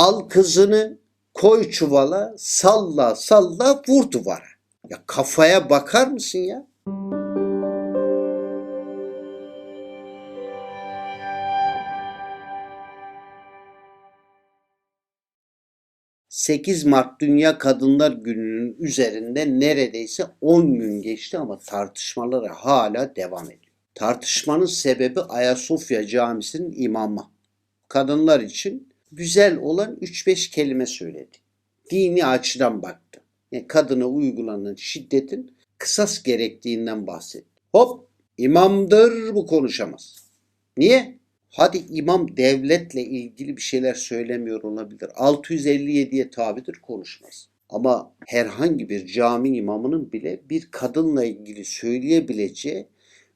Al kızını koy çuvala salla salla vur duvara. Ya kafaya bakar mısın ya? ...8 Mart Dünya Kadınlar Günü'nün üzerinde neredeyse 10 gün geçti ama tartışmaları hala devam ediyor. Tartışmanın sebebi Ayasofya Camisi'nin imamı. Kadınlar için güzel olan 3-5 kelime söyledi. Dini açıdan baktı. Yani kadına uygulanan şiddetin kısas gerektiğinden bahsetti. Hop imamdır bu konuşamaz. Niye? Hadi imam devletle ilgili bir şeyler söylemiyor olabilir. 657'ye tabidir konuşmaz. Ama herhangi bir cami imamının bile bir kadınla ilgili söyleyebileceği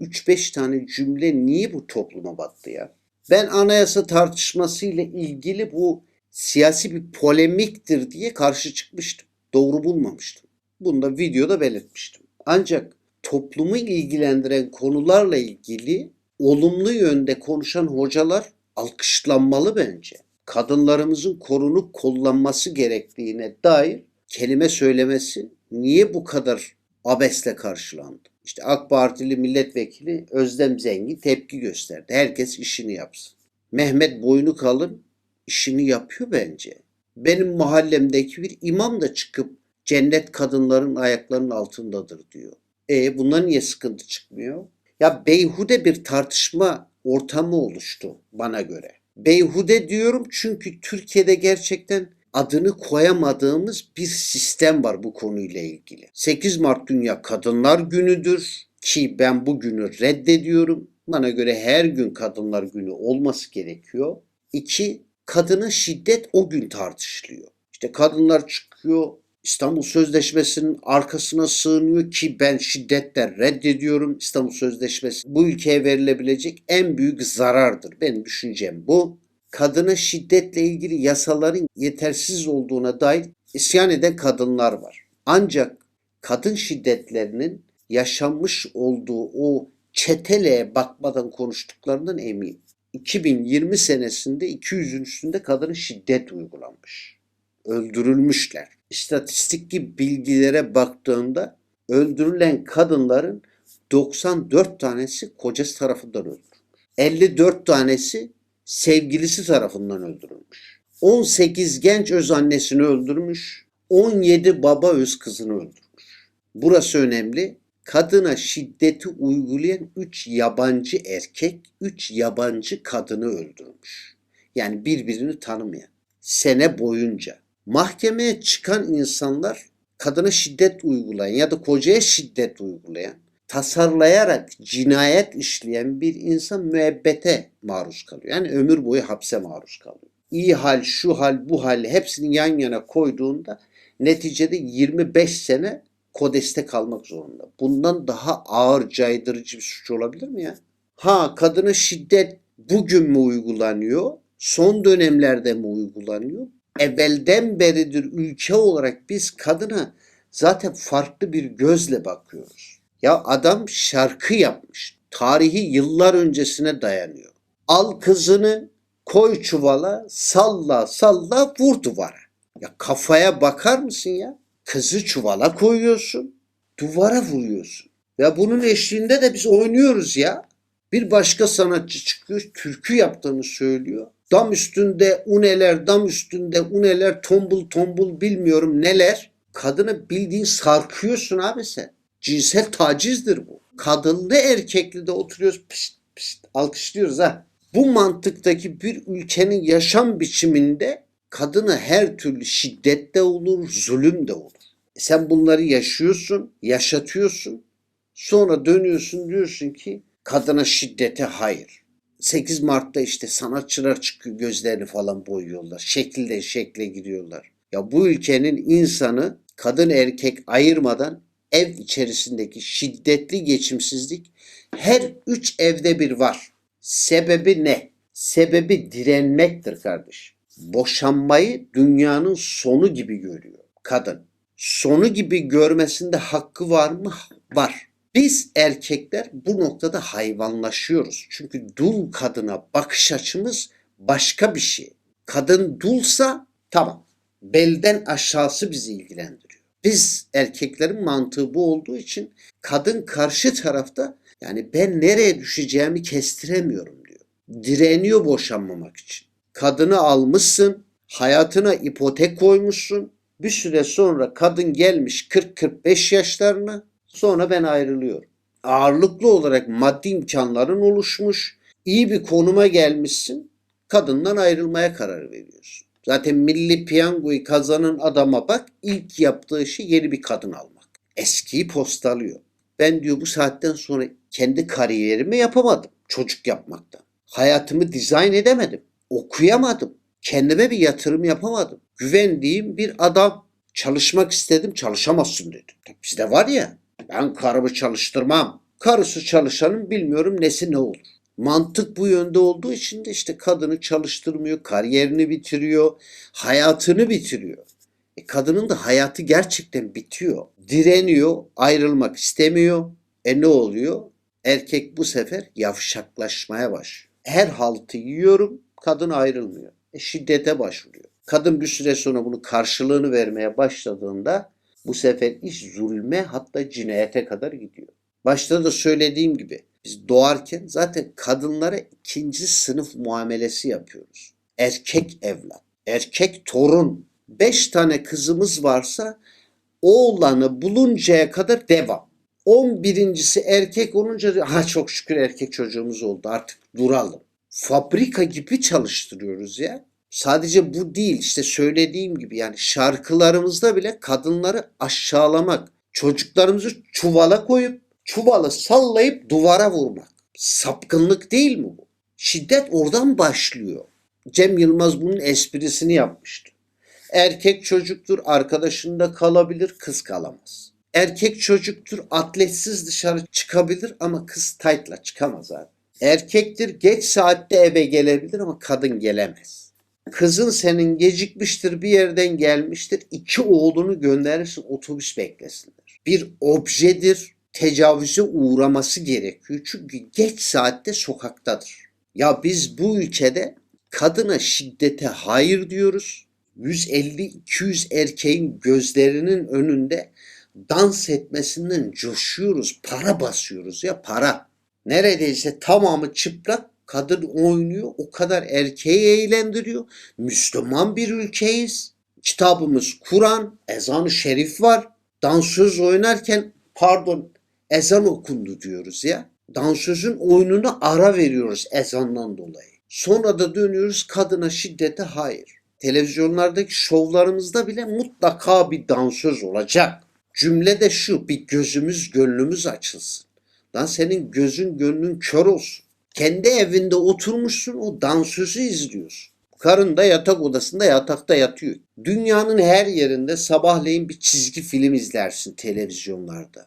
3-5 tane cümle niye bu topluma battı ya? Ben anayasa tartışmasıyla ilgili bu siyasi bir polemiktir diye karşı çıkmıştım. Doğru bulmamıştım. Bunu da videoda belirtmiştim. Ancak toplumu ilgilendiren konularla ilgili olumlu yönde konuşan hocalar alkışlanmalı bence. Kadınlarımızın korunup kollanması gerektiğine dair kelime söylemesi niye bu kadar abesle karşılandı? İşte AK Partili milletvekili Özlem Zengin tepki gösterdi. Herkes işini yapsın. Mehmet Boynu Kalın işini yapıyor bence. Benim mahallemdeki bir imam da çıkıp cennet kadınların ayaklarının altındadır diyor. E bundan niye sıkıntı çıkmıyor? Ya beyhude bir tartışma ortamı oluştu bana göre. Beyhude diyorum çünkü Türkiye'de gerçekten adını koyamadığımız bir sistem var bu konuyla ilgili. 8 Mart Dünya Kadınlar Günü'dür ki ben bu günü reddediyorum. Bana göre her gün Kadınlar Günü olması gerekiyor. İki, kadına şiddet o gün tartışılıyor. İşte kadınlar çıkıyor İstanbul Sözleşmesi'nin arkasına sığınıyor ki ben şiddetle reddediyorum. İstanbul Sözleşmesi bu ülkeye verilebilecek en büyük zarardır. Benim düşüncem bu. Kadına şiddetle ilgili yasaların yetersiz olduğuna dair isyan eden kadınlar var. Ancak kadın şiddetlerinin yaşanmış olduğu o çeteleye bakmadan konuştuklarından eminim. 2020 senesinde 200'ün üstünde kadına şiddet uygulanmış. Öldürülmüşler. İstatistik bilgilere baktığında öldürülen kadınların 94 tanesi kocası tarafından öldürülmüş. 54 tanesi sevgilisi tarafından öldürülmüş. 18 genç öz annesini öldürmüş. 17 baba öz kızını öldürmüş. Burası önemli. Kadına şiddeti uygulayan 3 yabancı erkek, 3 yabancı kadını öldürmüş. Yani birbirini tanımayan. Sene boyunca. Mahkemeye çıkan insanlar kadına şiddet uygulayan ya da kocaya şiddet uygulayan, tasarlayarak cinayet işleyen bir insan müebbete maruz kalıyor. Yani ömür boyu hapse maruz kalıyor. İyi hal, şu hal, bu hal hepsini yan yana koyduğunda neticede 25 sene kodeste kalmak zorunda. Bundan daha ağır caydırıcı bir suç olabilir mi ya? Ha kadına şiddet bugün mü uygulanıyor? Son dönemlerde mi uygulanıyor? Evvelden beridir ülke olarak biz kadına zaten farklı bir gözle bakıyoruz. Ya adam şarkı yapmış. Tarihi yıllar öncesine dayanıyor. Al kızını koy çuvala salla salla vur duvara. Ya kafaya bakar mısın ya? Kızı çuvala koyuyorsun, duvara vuruyorsun. Ya bunun eşliğinde de biz oynuyoruz ya. Bir başka sanatçı çıkıyor, türkü yaptığını söylüyor. Dam üstünde uneler, dam üstünde uneler, tombul tombul bilmiyorum neler. Kadını bildiğin sarkıyorsun abi sen. Cinsel tacizdir bu. Kadınlı erkekli de oturuyoruz pişt pişt alkışlıyoruz ha. Bu mantıktaki bir ülkenin yaşam biçiminde kadına her türlü şiddet de olur, zulüm de olur. E Sen bunları yaşıyorsun, yaşatıyorsun. Sonra dönüyorsun diyorsun ki kadına şiddete hayır. 8 Mart'ta işte sanatçılar çıkıyor gözlerini falan boyuyorlar. Şekilde şekle giriyorlar. Ya bu ülkenin insanı kadın erkek ayırmadan ev içerisindeki şiddetli geçimsizlik her üç evde bir var. Sebebi ne? Sebebi direnmektir kardeşim. Boşanmayı dünyanın sonu gibi görüyor kadın. Sonu gibi görmesinde hakkı var mı? Var. Biz erkekler bu noktada hayvanlaşıyoruz. Çünkü dul kadına bakış açımız başka bir şey. Kadın dulsa Tamam. Belden aşağısı bizi ilgilendiriyor. Biz erkeklerin mantığı bu olduğu için kadın karşı tarafta yani ben nereye düşeceğimi kestiremiyorum diyor. Direniyor boşanmamak için. Kadını almışsın, hayatına ipotek koymuşsun. Bir süre sonra kadın gelmiş 40-45 yaşlarına. Sonra ben ayrılıyorum. Ağırlıklı olarak maddi imkanların oluşmuş. iyi bir konuma gelmişsin. Kadından ayrılmaya karar veriyorsun. Zaten milli piyangoyu kazanan adama bak ilk yaptığı şey yeni bir kadın almak. Eskiyi postalıyor. Ben diyor bu saatten sonra kendi kariyerimi yapamadım çocuk yapmaktan. Hayatımı dizayn edemedim. Okuyamadım. Kendime bir yatırım yapamadım. Güvendiğim bir adam. Çalışmak istedim çalışamazsın dedi. Bizde var ya ben karımı çalıştırmam. Karısı çalışanın bilmiyorum nesi ne olur. Mantık bu yönde olduğu için de işte kadını çalıştırmıyor, kariyerini bitiriyor, hayatını bitiriyor. E kadının da hayatı gerçekten bitiyor. Direniyor, ayrılmak istemiyor. E ne oluyor? Erkek bu sefer yavşaklaşmaya başlıyor. Her haltı yiyorum, kadın ayrılmıyor. E şiddete başvuruyor. Kadın bir süre sonra bunu karşılığını vermeye başladığında bu sefer iş zulme hatta cinayete kadar gidiyor. Başta da söylediğim gibi biz doğarken zaten kadınlara ikinci sınıf muamelesi yapıyoruz. Erkek evlat, erkek torun. Beş tane kızımız varsa oğlanı buluncaya kadar devam. On birincisi erkek olunca ha çok şükür erkek çocuğumuz oldu artık duralım. Fabrika gibi çalıştırıyoruz ya. Sadece bu değil işte söylediğim gibi yani şarkılarımızda bile kadınları aşağılamak, çocuklarımızı çuvala koyup çuvalı sallayıp duvara vurmak. Sapkınlık değil mi bu? Şiddet oradan başlıyor. Cem Yılmaz bunun esprisini yapmıştı. Erkek çocuktur arkadaşında kalabilir kız kalamaz. Erkek çocuktur atletsiz dışarı çıkabilir ama kız taytla çıkamaz abi. Erkektir geç saatte eve gelebilir ama kadın gelemez. Kızın senin gecikmiştir bir yerden gelmiştir. iki oğlunu gönderirsin otobüs beklesinler. Bir objedir tecavüze uğraması gerekiyor. Çünkü geç saatte sokaktadır. Ya biz bu ülkede kadına şiddete hayır diyoruz. 150-200 erkeğin gözlerinin önünde dans etmesinden coşuyoruz. Para basıyoruz ya para. Neredeyse tamamı çıplak kadın oynuyor. O kadar erkeği eğlendiriyor. Müslüman bir ülkeyiz. Kitabımız Kur'an, ezanı şerif var. Dansöz oynarken pardon ezan okundu diyoruz ya. Dansözün oyununa ara veriyoruz ezandan dolayı. Sonra da dönüyoruz kadına şiddete hayır. Televizyonlardaki şovlarımızda bile mutlaka bir dansöz olacak. Cümle de şu bir gözümüz gönlümüz açılsın. Lan senin gözün gönlün kör olsun. Kendi evinde oturmuşsun o dansözü izliyorsun. Karın da yatak odasında yatakta yatıyor. Dünyanın her yerinde sabahleyin bir çizgi film izlersin televizyonlarda.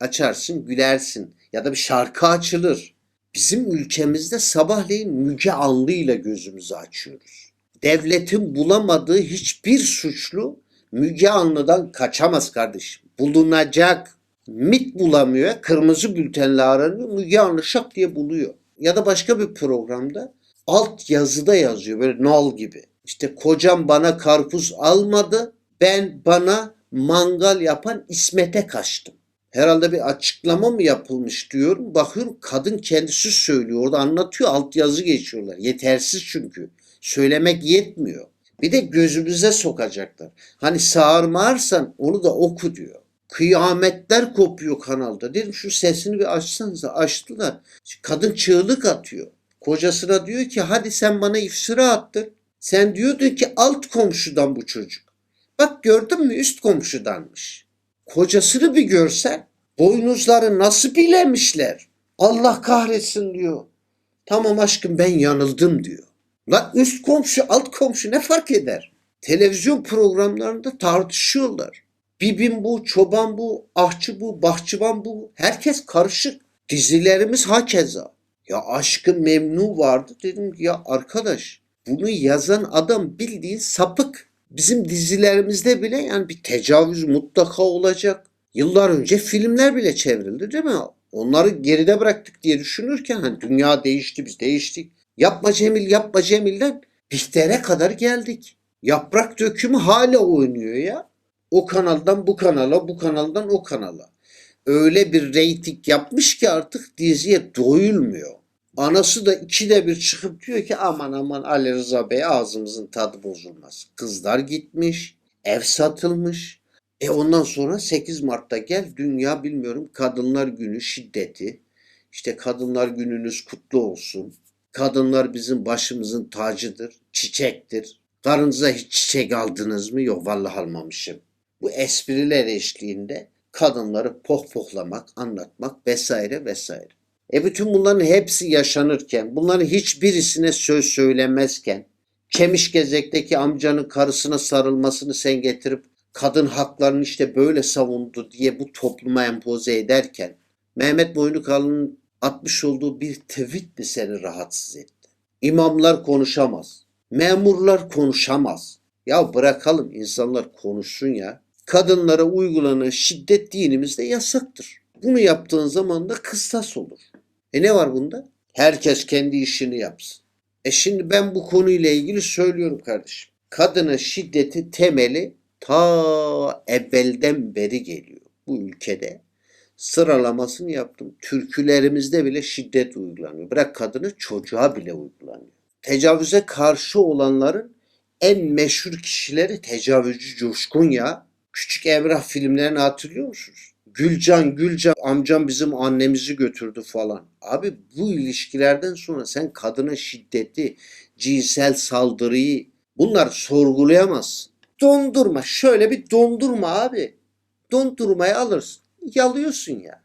Açarsın gülersin ya da bir şarkı açılır. Bizim ülkemizde sabahleyin Müge Anlı ile gözümüzü açıyoruz. Devletin bulamadığı hiçbir suçlu Müge Anlı'dan kaçamaz kardeşim. Bulunacak. MIT bulamıyor. Kırmızı bültenle aranıyor. Müge Anlı şak diye buluyor. Ya da başka bir programda alt yazıda yazıyor böyle nal gibi. İşte kocam bana karpuz almadı. Ben bana mangal yapan İsmet'e kaçtım. Herhalde bir açıklama mı yapılmış diyorum. Bakıyorum kadın kendisi söylüyor. Orada anlatıyor. Alt yazı geçiyorlar. Yetersiz çünkü. Söylemek yetmiyor. Bir de gözümüze sokacaklar. Hani sağır mağırsan onu da oku diyor. Kıyametler kopuyor kanalda. Dedim şu sesini bir açsanıza. Açtılar. Kadın çığlık atıyor. Kocasına diyor ki hadi sen bana iftira attın. Sen diyordun ki alt komşudan bu çocuk. Bak gördün mü üst komşudanmış. Kocasını bir görsen boynuzları nasıl bilemişler. Allah kahretsin diyor. Tamam aşkım ben yanıldım diyor. Lan üst komşu alt komşu ne fark eder? Televizyon programlarında tartışıyorlar. Bibim bu, çoban bu, ahçı bu, bahçıvan bu. Herkes karışık. Dizilerimiz hakeza. Ya aşkı memnu vardı. Dedim ki ya arkadaş bunu yazan adam bildiğin sapık. Bizim dizilerimizde bile yani bir tecavüz mutlaka olacak. Yıllar önce filmler bile çevrildi değil mi? Onları geride bıraktık diye düşünürken hani dünya değişti biz değiştik. Yapma Cemil yapma Cemil'den Bihter'e kadar geldik. Yaprak dökümü hala oynuyor ya. O kanaldan bu kanala, bu kanaldan o kanala. Öyle bir reyting yapmış ki artık diziye doyulmuyor. Anası da ikide bir çıkıp diyor ki aman aman Ali Rıza Bey ağzımızın tadı bozulmaz. Kızlar gitmiş, ev satılmış. E ondan sonra 8 Mart'ta gel dünya bilmiyorum Kadınlar Günü şiddeti. İşte Kadınlar Gününüz kutlu olsun. Kadınlar bizim başımızın tacıdır, çiçektir. Karınıza hiç çiçek aldınız mı? Yok vallahi almamışım. Bu espriler eşliğinde kadınları pohpohlamak, anlatmak vesaire vesaire. E bütün bunların hepsi yaşanırken, bunların hiçbirisine söz söylemezken, Kemişgezek'teki amcanın karısına sarılmasını sen getirip kadın haklarını işte böyle savundu diye bu topluma empoze ederken, Mehmet Boynukalın'ın atmış olduğu bir tweet mi seni rahatsız etti? İmamlar konuşamaz. Memurlar konuşamaz. Ya bırakalım insanlar konuşsun ya. Kadınlara uygulanan şiddet dinimizde yasaktır. Bunu yaptığın zaman da kıstas olur. E ne var bunda? Herkes kendi işini yapsın. E şimdi ben bu konuyla ilgili söylüyorum kardeşim. Kadına şiddeti temeli ta evvelden beri geliyor bu ülkede. Sıralamasını yaptım. Türkülerimizde bile şiddet uygulanıyor. Bırak kadını çocuğa bile uygulanıyor. Tecavüze karşı olanların en meşhur kişileri tecavüzcü Coşkun ya. Küçük Emrah filmlerini hatırlıyor musunuz? Gülcan, Gülcan amcam bizim annemizi götürdü falan. Abi bu ilişkilerden sonra sen kadına şiddeti, cinsel saldırıyı bunlar sorgulayamazsın. Dondurma şöyle bir dondurma abi. Dondurmayı alırsın. Yalıyorsun ya.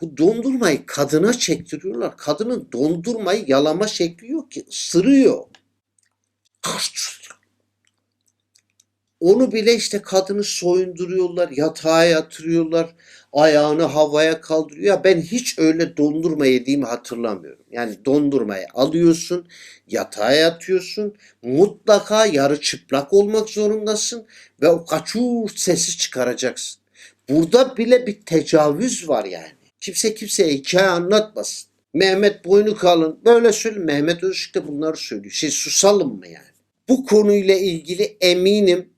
Bu dondurmayı kadına çektiriyorlar. Kadının dondurmayı yalama şekli yok ki. Isırıyor. Onu bile işte kadını soyunduruyorlar, yatağa yatırıyorlar, ayağını havaya kaldırıyor. Ya ben hiç öyle dondurma yediğimi hatırlamıyorum. Yani dondurmayı alıyorsun, yatağa yatıyorsun, mutlaka yarı çıplak olmak zorundasın ve o kaçur sesi çıkaracaksın. Burada bile bir tecavüz var yani. Kimse kimseye hikaye anlatmasın. Mehmet boynu kalın. Böyle söyle. Mehmet Özışık da bunları söylüyor. Şey susalım mı yani? Bu konuyla ilgili eminim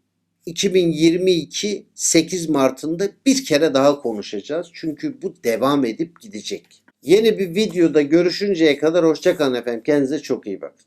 2022 8 Mart'ında bir kere daha konuşacağız. Çünkü bu devam edip gidecek. Yeni bir videoda görüşünceye kadar hoşçakalın efendim. Kendinize çok iyi bakın.